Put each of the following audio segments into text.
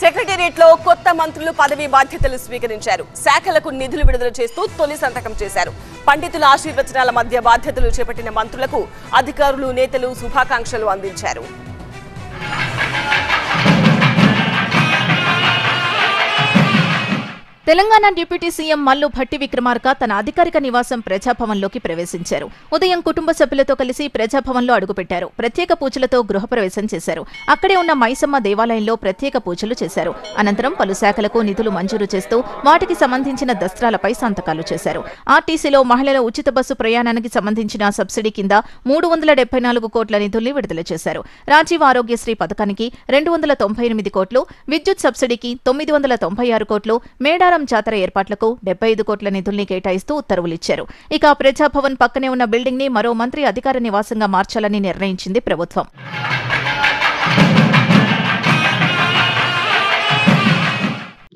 సెక్రటేరియట్లో కొత్త మంత్రులు పదవి బాధ్యతలు స్వీకరించారు. శాఖలకు నిధులు విడుదల చేస్తూ తొలి సంతకం చేశారు. పండితుల ఆశీర్వచనాల మధ్య బాధ్యతలు చేపట్టిన మంత్రులకు అధికారులు నేతలు శుభాకాంక్షలు అందించారు. తెలంగాణ డిప్యూటీ సీఎం మల్లు భట్టి విక్రమార్క తన అధికారిక నివాసం ప్రజాభవన్లోకి ప్రవేశించారు. ఉదయం కుటుంబ సభ్యులతో కలిసి ప్రజాభవన్లో అడుగుపెట్టారు. ప్రత్యేక పూజలతో గృహప్రవేశం చేశారు. అక్కడే ఉన్న మైసమ్మ దేవాలయంలో ప్రత్యేక పూజలు చేశారు. అనంతరం పలు శాఖలకు నిధులు మంజూరు చేస్తూ వాటికి సంబంధించిన దస్త్రాలపై సంతకాలు చేశారు. ఆర్టీసీలో మహిళల ఉచిత బస్సు ప్రయాణానికి సంబంధించిన సబ్సిడీ కింద మూడు వందల డెబ్బై నాలుగు కోట్ల నిధుల్ని విడుదల చేశారు. రాజీవ్ ఆరోగ్యశ్రీ పథకానికి రెండు వందల తొంభై ఎనిమిది కోట్లు విద్యుత్ సబ్సిడీకి తొమ్మిది వందల తొంభై ఆరు కోట్లు మేడారం జాతర ఏర్పాట్లకు డెబ్బై ఐదు కోట్ల నిధుల్ని కేటాయిస్తూ ఉత్తర్వులిచ్చారు. ఇక ప్రజాభవన్ పక్కనే ఉన్న బిల్డింగ్ని మరో మంత్రి అధికార నివాసంగా మార్చాలని నిర్ణయించింది ప్రభుత్వం.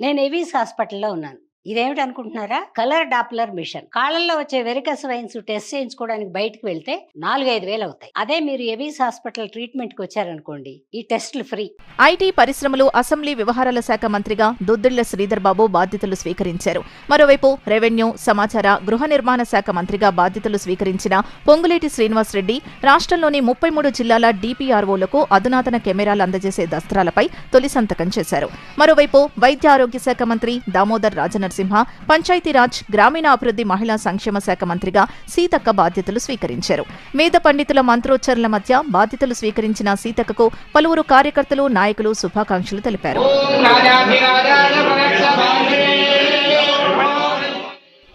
నేను ఎవిస్ హాస్పిటల్లో ఉన్నాను. ఇదేమిటి అనుకుంటున్నారా? కలర్ డాప్లర్ మిషన్ కాళ్ళల్లో వచ్చే వెరికస్ వైన్స్ టెస్ట్ చేయించుకోవడానికి బయటకు వెళ్తే నాలుగైదు వేలు అవుతాయి. అదే మీరు ఎబీస్ హాస్పిటల్ ట్రీట్మెంట్కి వచ్చారనుకోండి ఈ టెస్టులు ఫ్రీ ఐటీ పరిశ్రమలు అసెంబ్లీ వ్యవహారాల శాఖ మంత్రిగా దుద్దిళ్ళ శ్రీధర్ బాబు బాధ్యతలు స్వీకరించారు. మరోవైపు రెవెన్యూ సమాచార గృహ నిర్మాణ శాఖ మంత్రిగా బాధ్యతలు స్వీకరించిన పొంగులేటి శ్రీనివాసరెడ్డి రాష్ట్రంలోని ముప్పై మూడు జిల్లాల డీపీఆర్ఓలకు అధునాతన కెమెరాలు అందజేసే దస్త్రాలపై తొలి సంతకం చేశారు. మరోవైపు వైద్య ఆరోగ్య శాఖ మంత్రి దామోదర్ నరసింహ పంచాయతీరాజ్ గ్రామీణాభివృద్ధి మహిళా సంక్షేమ శాఖ మంత్రిగా సీతక్క బాధ్యతలు స్వీకరించారు. వేద పండితుల మంత్రోచ్చరణల మధ్య బాధ్యతలు స్వీకరించిన సీతక్కకు పలువురు కార్యకర్తలు నాయకులు శుభాకాంక్షలు తెలిపారు.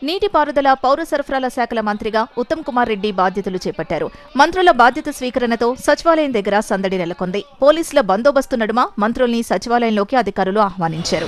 నీటిపారుదల పౌర సరఫరాల శాఖల మంత్రిగా ఉత్తమ్ కుమార్ రెడ్డి బాధ్యతలు చేపట్టారు. మంత్రుల బాధ్యత స్వీకరణతో సచివాలయం దగ్గర సందడి నెలకొంది. పోలీసుల బందోబస్తు నడుమ మంత్రుల్ని సచివాలయంలోకి అధికారులు ఆహ్వానించారు.